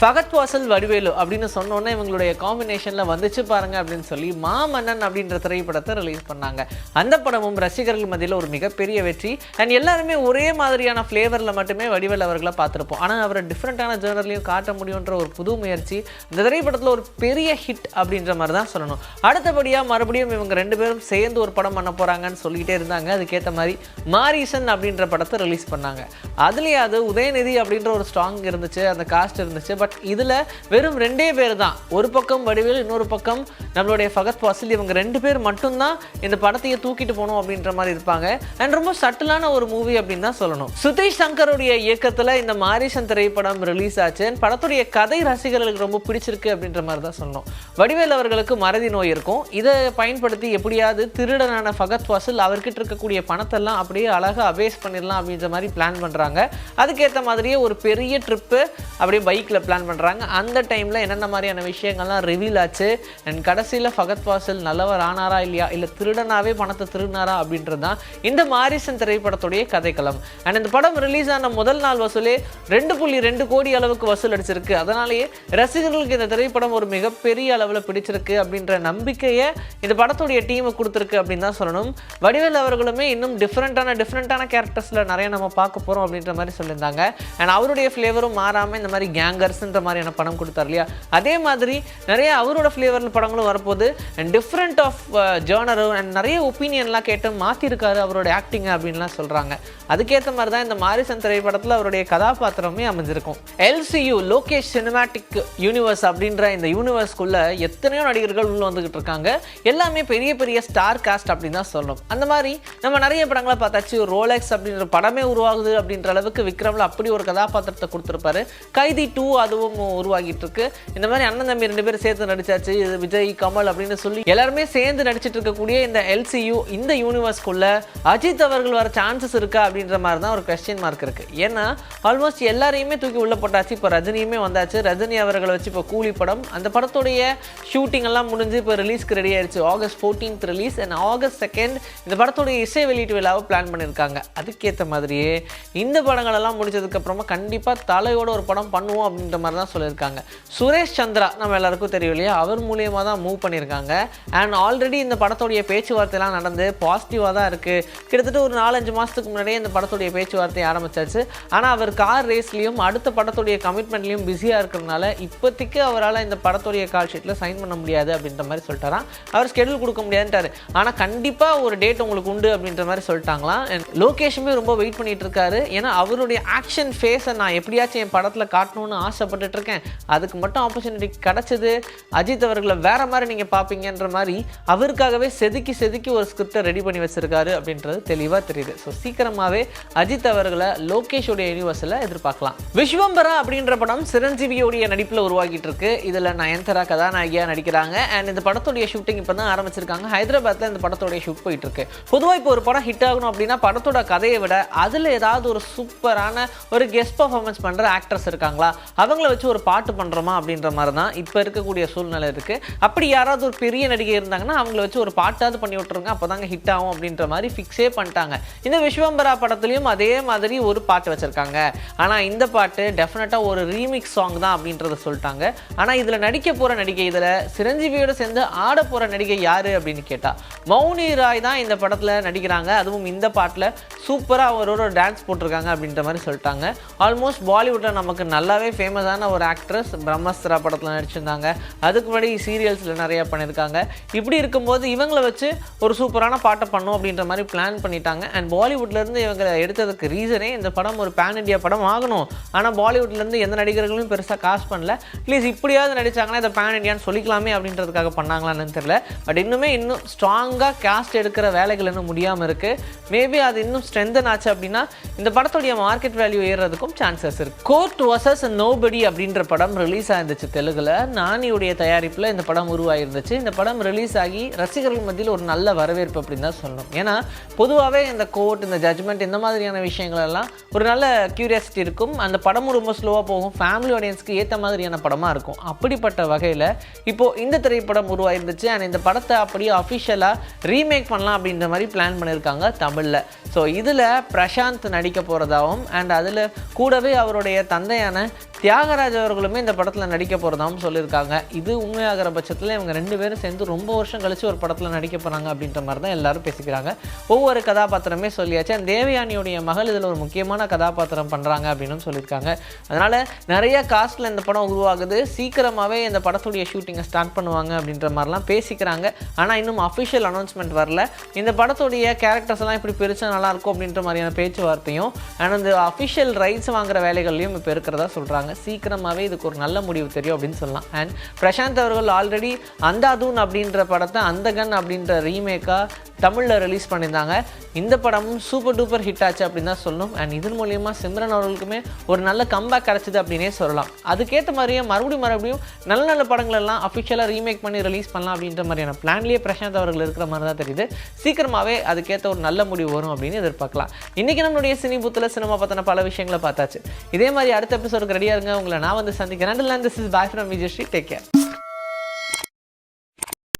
ஃபகத் வாசல் வடிவேலு அப்படின்னு சொன்னோன்னே இவங்களுடைய காம்பினேஷனில் வந்துச்சு பாருங்க அப்படின்னு சொல்லி மாமன்னன் அப்படின்ற திரைப்படத்தை ரிலீஸ் பண்ணாங்க. அந்த படமும் ரசிகர்கள் மத்தியில் ஒரு மிகப்பெரிய வெற்றி. அண்ட் எல்லாருமே ஒரே மாதிரியான ஃப்ளேவரில் மட்டுமே வடிவேல் அவர்களை பார்த்துருப்போம். ஆனால் அவரை டிஃப்ரெண்ட்டான ஜேர்னர்லையும் காட்ட முடியுன்ற ஒரு புது முயற்சி இந்த திரைப்படத்தில் ஒரு பெரிய ஹிட் அப்படின்ற மாதிரி தான் சொல்லணும். அடுத்தபடியாக மறுபடியும் இவங்க ரெண்டு பேரும் சேர்ந்து ஒரு படம் பண்ண போகிறாங்கன்னு சொல்லிக்கிட்டே இருந்தாங்க. அதுக்கேற்ற மாதிரி மாரீசன் அப்படின்ற படத்தை ரிலீஸ் பண்ணாங்க. அதுலேயாவது உதயநிதி அப்படின்ற ஒரு ஸ்ட்ராங் இருந்துச்சு அந்த காஸ்ட் இருந்துச்சு. பட் இதில் வெறும் ரெண்டே பேர் தான் ஒரு பக்கம் வடிவேல் இன்னொரு பக்கம் நம்மளுடைய ஃபகத் வாசில் இவங்க ரெண்டு பேர் மட்டும்தான் இந்த படத்தையே தூக்கிட்டு போகணும் அப்படின்ற மாதிரி இருப்பாங்க. அண்ட் ரொம்ப சட்டிலான ஒரு மூவி அப்படின்னு தான் சொல்லணும். சுதீஷ் சங்கருடைய இயக்கத்தில் இந்த மாரிசன் திரைப்படம் ரிலீஸ் ஆச்சு. அண்ட் படத்துடைய கதை ரசிகர்களுக்கு ரொம்ப பிடிச்சிருக்கு அப்படின்ற மாதிரி தான் சொல்லணும். வடிவேல் அவர்களுக்கு மறதி நோய் இருக்கும். இதை பயன்படுத்தி எப்படியாவது திருடனான ஃபகத் வாசில் அவர்கிட்ட இருக்கக்கூடிய பணத்தெல்லாம் அப்படியே அழகாக அபேஸ் பண்ணிடலாம் அப்படின்ற மாதிரி பிளான் பண்ணுறாங்க அதுக்கேற்ற மாதிரியே ஒரு பெரிய ட்ரிப்பு அப்படியே பைக்கில் பிளான் பண்ணுறாங்க அந்த டைமில் என்னென்ன மாதிரியான விஷயங்கள்லாம் ரிவீல் ஆச்சு? அண்ட் கடைசியில் ஃபகத் வாசல் நல்லவர் ஆனாரா இல்லையா? இல்லை திருடனாவே பணத்தை திருடினாரா அப்படின்றது தான் இந்த மாரிசன் திரைப்படத்துடைய கதைக்களம். அண்ட் இந்த படம் ரிலீஸ் ஆன முதல் நாள் வசூலே ரெண்டு புள்ளி ரெண்டு கோடி அளவுக்கு வசூல் அடிச்சிருக்கு. அதனாலேயே ரசிகர்களுக்கு இந்த திரைப்படம் ஒரு மிகப்பெரிய அளவில் பிடிச்சிருக்கு அப்படின்ற நம்பிக்கையை இந்த படத்துடைய டீமை கொடுத்துருக்கு அப்படின்னு தான் சொல்லணும். வடிவேல் அவர்களுமே இன்னும் டிஃப்ரெண்ட்டான டிஃப்ரெண்ட்டான கேரக்டர்ஸில் நிறைய நம்ம பார்க்க போகிறோம் அப்படின்ற மாதிரி சொல்லியிருந்தாங்க. அண்ட் அவருடைய ஃப்ளேவரும் மாறாமல் இந்த மாதிரி கேங்கர்ஸ் கேங்கர்ஸ்ன்ற மாதிரியான படம் கொடுத்தார் இல்லையா? அதே மாதிரி நிறைய அவரோட ஃப்ளேவரில் படங்களும் வரப்போது அண்ட் டிஃப்ரெண்ட் ஆஃப் ஜேர்னரும் அண்ட் நிறைய ஒப்பீனியன்லாம் கேட்டு மாற்றிருக்காரு அவரோட ஆக்டிங் அப்படின்லாம் சொல்கிறாங்க அதுக்கேற்ற மாதிரி தான் இந்த மாரிசன் திரைப்படத்தில் அவருடைய கதாபாத்திரமே அமைஞ்சிருக்கும். எல்சியு லோகேஷ் சினிமாட்டிக் யூனிவர்ஸ் அப்படின்ற இந்த யூனிவர்ஸ்க்குள்ள எத்தனையோ நடிகர்கள் உள்ள வந்துகிட்டு இருக்காங்க. எல்லாமே பெரிய பெரிய ஸ்டார் காஸ்ட் அப்படின்னு தான் சொல்லணும். அந்த மாதிரி நம்ம நிறைய படங்களை பார்த்தாச்சு. ரோலெக்ஸ் அப்படின்ற படமே உருவாகுது அப்படின்ற அளவுக்கு விக்ரம்ல அப்படி ஒரு கதாபாத்திரத்தை கொடுத்துருப்பாரு. கைதி டூ அது அதுவும் உருவாகிட்டு இருக்கு இந்த மாதிரி அண்ணன் தம்பி ரெண்டு பேரும் சேர்த்து நடிச்சாச்சு. இது விஜய் கமல் அப்படின்னு சொல்லி எல்லாருமே சேர்ந்து நடிச்சிட்டு இருக்கக்கூடிய இந்த எல்சியூ இந்த யூனிவர்ஸ்க்குள்ள அஜித் அவர்கள் வர சான்சஸ் இருக்கா அப்படின்ற மாதிரி தான் ஒரு கொஸ்டின் மார்க் இருக்கு. ஏன்னா ஆல்மோஸ்ட் எல்லாரையுமே தூக்கி உள்ள போட்டாச்சு. இப்போ ரஜினியுமே வந்தாச்சு. ரஜினி அவர்களை வச்சு இப்போ கூலி படம் அந்த படத்துடைய ஷூட்டிங் எல்லாம் முடிஞ்சு இப்போ ரிலீஸ்க்கு ரெடி ஆயிடுச்சு August fourteenth release and August second இந்த படத்துடைய இசை வெளியீட்டு விழாவை பிளான் பண்ணியிருக்காங்க. அதுக்கேற்ற மாதிரியே இந்த படங்களெல்லாம் முடிச்சதுக்கப்புறமா கண்டிப்பாக தலையோட ஒரு படம் பண்ணுவோம் அப்படின்ற மாதிரி தான் சொல்லியிருக்காங்க. சுரேஷ் சந்திரா நம்ம எல்லாருக்கும் தெரியும் இல்லையா? அவர் மூலியமாக தான் மூவ் பண்ணியிருக்காங்க. அண்ட் ஆல்ரெடி இந்த படத்துடைய பேச்சுவார்த்தைலாம் நடந்து பாசிட்டிவாக தான் இருக்குது கிட்டத்தட்ட ஒரு நாலஞ்சு மாதத்துக்கு முன்னாடியே இந்த படத்துடைய பேச்சுவார்த்தை ஆரம்பிச்சாச்சு. ஆனால் அவர் கார் ரேஸ்லேயும் அடுத்த படத்துடைய கமிட்மெண்ட்லேயும் பிஸியாக இருக்கிறதுனால இப்போதைக்கு அவரால் இந்த படத்துடைய கால் ஷீட்டில் சைன் பண்ண முடியாது அப்படின்ற மாதிரி சொல்லிட்டாராம். அவர் ஸ்கெடியூல் கொடுக்க முடியாதுன்ட்டாரு. ஆனால் கண்டிப்பாக ஒரு டேட் உங்களுக்கு உண்டு அப்படின்ற மாதிரி சொல்லிட்டாங்களாம். And லோகேஷுமே ரொம்ப வெயிட் பண்ணிட்டு இருக்காரு. ஏன்னா அவருடைய ஆக்ஷன் ஃபேஸை நான் எப்படியாச்சும் என் படத்தில் காட்டணும்னு ஆசை இருக்கேன் அதுக்கு மட்டும் ஆப்பர்ச்சுனிட்டி கிடச்சிது. அஜித் அவர்களை வேற மாதிரி நீங்கள் பார்ப்பீங்கன்ற மாதிரி அவருக்காகவே செதுக்கி செதுக்கி ஒரு ஸ்கிரிப்டை ரெடி பண்ணி வச்சுருக்காரு அப்படின்றது தெளிவாக தெரியுது. ஸோ சீக்கிரமாகவே அஜித் அவர்களை லோகேஷோடைய யூனிவர்ஸில் எதிர்பார்க்கலாம். விஸ்வம்பரா அப்படின்ற படம் சிரஞ்சீவியோடைய நடிப்பில் உருவாகிட்டு இருக்கு இதில் நயன்தரா கதாநாயகியாக நடிக்கிறாங்க. அண்ட் இந்த படத்துடைய ஷூட்டிங் இப்போ தான் ஆரம்பிச்சிருக்காங்க. ஹைதராபாத்தில் இந்த படத்துடைய ஷூட் போயிட்டு இருக்கு பொதுவாக இப்போ ஒரு படம் ஹிட் ஆகணும் அப்படின்னா படத்தோட கதையை விட அதில் ஏதாவது ஒரு சூப்பரான ஒரு கெஸ்ட் பர்ஃபார்மன்ஸ் பண்ணுற ஆக்ட்ரஸ் இருக்காங்களா? அவங்க அவங்கள வச்சு ஒரு பாட்டு பண்ணுறோமா அப்படின்ற மாதிரி தான் இப்போ இருக்கக்கூடிய சூழ்நிலை இருக்குது அப்படி யாராவது ஒரு பெரிய நடிகை இருந்தாங்கன்னா அவங்கள வச்சு ஒரு பாட்டாவது பண்ணி விட்ருங்க அப்போ தாங்க ஹிட் ஆகும் அப்படின்ற மாதிரி ஃபிக்ஸே பண்ணிட்டாங்க. இந்த விஸ்வம்பரா படத்துலையும் அதே மாதிரி ஒரு பாட்டு வச்சுருக்காங்க. ஆனால் இந்த பாட்டு டெஃபினட்டாக ஒரு ரீமிக்ஸ் சாங் தான் அப்படின்றத சொல்லிட்டாங்க. ஆனால் இதில் நடிக்க போகிற நடிகை இதில் சிரஞ்சீவியோட சேர்ந்து ஆட போகிற நடிகை யார் அப்படின்னு கேட்டால் மௌனி ராய் தான் இந்த படத்தில் நடிக்கிறாங்க. அதுவும் இந்த பாட்டில் சூப்பராக அவரோட டான்ஸ் போட்டிருக்காங்க அப்படின்ற மாதிரி சொல்லிட்டாங்க. ஆல்மோஸ்ட் பாலிவுட்டில் நமக்கு நல்லாவே ஃபேமஸான ஒரு ஆக்ட்ரஸ் பிரம்மஸ்திரா படத்தில் நடிச்சிருந்தாங்க. அதுக்கு முன்னாடி சீரியல்ஸில் நிறையா பண்ணியிருக்காங்க. இப்படி இருக்கும்போது இவங்களை வச்சு ஒரு சூப்பரான பாட்டை பண்ணும் அப்படின்ற மாதிரி பிளான் பண்ணிட்டாங்க. அண்ட் பாலிவுட்லேருந்து இவங்க எடுத்ததுக்கு ரீசனே இந்த படம் ஒரு பேன் இண்டியா படம் ஆகணும். ஆனால் பாலிவுட்லேருந்து எந்த நடிகர்களும் பெருசாக காசு பண்ணல. ப்ளீஸ் இப்படியாவது நடிச்சாங்கன்னா இதை பேன் இண்டியான்னு சொல்லிக்கலாமே அப்படின்றதுக்காக பண்ணாங்களான்னு தெரியல. பட் இன்னுமே இன்னும் ஸ்ட்ராங்காக காஸ்ட் எடுக்கிற வேலைகள் இன்னும் முடியாமல் இருக்குது மேபி அது இன்னும் ஸ்ட்ரென்தன் ஆச்சு அப்படின்னா இந்த படத்துடைய மார்க்கெட் வேல்யூ ஏறுறதுக்கும் சான்சஸ் இருக்குது கோர்ட் வர்சஸ் நோபடி அப்படின்ற படம் ரிலீஸ் ஆயிருந்துச்சு தெலுங்குல. நானியுடைய தயாரிப்பில் இந்த படம் உருவாயிருந்துச்சு. இந்த படம் ரிலீஸ் ஆகி ரசிகர்கள் மத்தியில் ஒரு நல்ல வரவேற்பு அப்படின்னு தான் சொல்லணும். ஏன்னா பொதுவாகவே இந்த கோர்ட் இந்த ஜட்மெண்ட் இந்த மாதிரியான விஷயங்களெல்லாம் ஒரு நல்ல க்யூரியாசிட்டி இருக்கும். அந்த படமும் ரொம்ப ஸ்லோவாக போகும். ஃபேமிலி ஆடியன்ஸ்க்கு ஏற்ற மாதிரியான படமாக இருக்கும். அப்படிப்பட்ட வகையில் இப்போது இந்த திரைப்படம் உருவாயிருந்துச்சு. அண்ட் இந்த படத்தை அப்படியே அஃபிஷியலாக ரீமேக் பண்ணலாம் அப்படின்ற மாதிரி பிளான் பண்ணியிருக்காங்க தமிழில். ஸோ இதில் பிரசாந்த் நடிக்க போகிறதாகவும் அண்ட் அதில் கூடவே அவருடைய தந்தையான தியாக தியாகராஜ் அவர்களுமே இந்த படத்தில் நடிக்க போகிறதாவும் சொல்லியிருக்காங்க. இது உண்மையாகிற பட்சத்தில் இவங்க ரெண்டு பேரும் சேர்ந்து ரொம்ப வருஷம் கழிச்சு ஒரு படத்தில் நடிக்க போகிறாங்க அப்படின்ற மாதிரி தான் எல்லாரும் பேசிக்கிறாங்க. ஒவ்வொரு கதாபாத்திரமே சொல்லியாச்சு. அந்த தேவயானியுடைய மகள் இதில் ஒரு முக்கியமான கதாபாத்திரம் பண்ணுறாங்க அப்படின்னு சொல்லியிருக்காங்க. அதனால் நிறைய காஸ்ட்டில் இந்த படம் உருவாகுது. சீக்கிரமாகவே இந்த படத்துடைய ஷூட்டிங்கை ஸ்டார்ட் பண்ணுவாங்க அப்படின்ற மாதிரிலாம் பேசிக்கிறாங்க. ஆனால் இன்னும் அஃபிஷியல் அனௌன்ஸ்மெண்ட் வரல. இந்த படத்துடைய கேரக்டர்ஸ் எல்லாம் இப்படி பிரித்தா நல்லாயிருக்கும் அப்படின்ற மாதிரியான பேச்சுவார்த்தையும் அண்ட் இந்த அஃபிஷியல் ரைட்ஸ் வாங்குற வேலைகள்லையும் இப்போ இருக்கிறதா சொல்கிறாங்க சீக்கிரமாகவே இதுக்கு ஒரு நல்ல முடிவு தெரியும் அப்படின்னு சொல்லலாம். அண்ட் பிரசாந்த் அவர்கள் ஆல்ரெடி அந்தாதூன் அப்படின்ற படத்தை அந்தகன் அப்படின்ற ரீமேக்காக தமிழில் ரிலீஸ் பண்ணியிருந்தாங்க. இந்த படமும் சூப்பர் டூப்பர் ஹிட் ஆச்சு அப்படின்னு தான் சொல்லணும். அண்ட் இதன் மூலியமாக சிம்ரன் அவர்களுக்குமே ஒரு நல்ல கம்பேக் கிடச்சிது அப்படின்னே சொல்லலாம். அதுக்கேற்ற மாதிரியே மறுபடியும் மறுபடியும் நல்ல நல்ல படங்களெல்லாம் அஃபிஷியலாக ரீமேக் பண்ணி ரிலீஸ் பண்ணலாம் அப்படின்ற மாதிரியான பிளான்லேயே பிரசாந்த் அவர்கள் இருக்கிற மாதிரி தான் தெரியுது. சீக்கிரமாகவே அதுக்கேற்ற ஒரு நல்ல முடிவு வரும் அப்படின்னு எதிர்பார்க்கலாம். இன்றைக்கி நம்மளுடைய சினி புத்தில் சினிமா பற்றின பல விஷயங்களை பார்த்தாச்சு. இதே மாதிரி அடுத்த எபிசோடுக்கு ரெடியாக இருங்க. உங்களை நான் வந்து சந்திக்கிறேன். This is boy from Vijayashree take care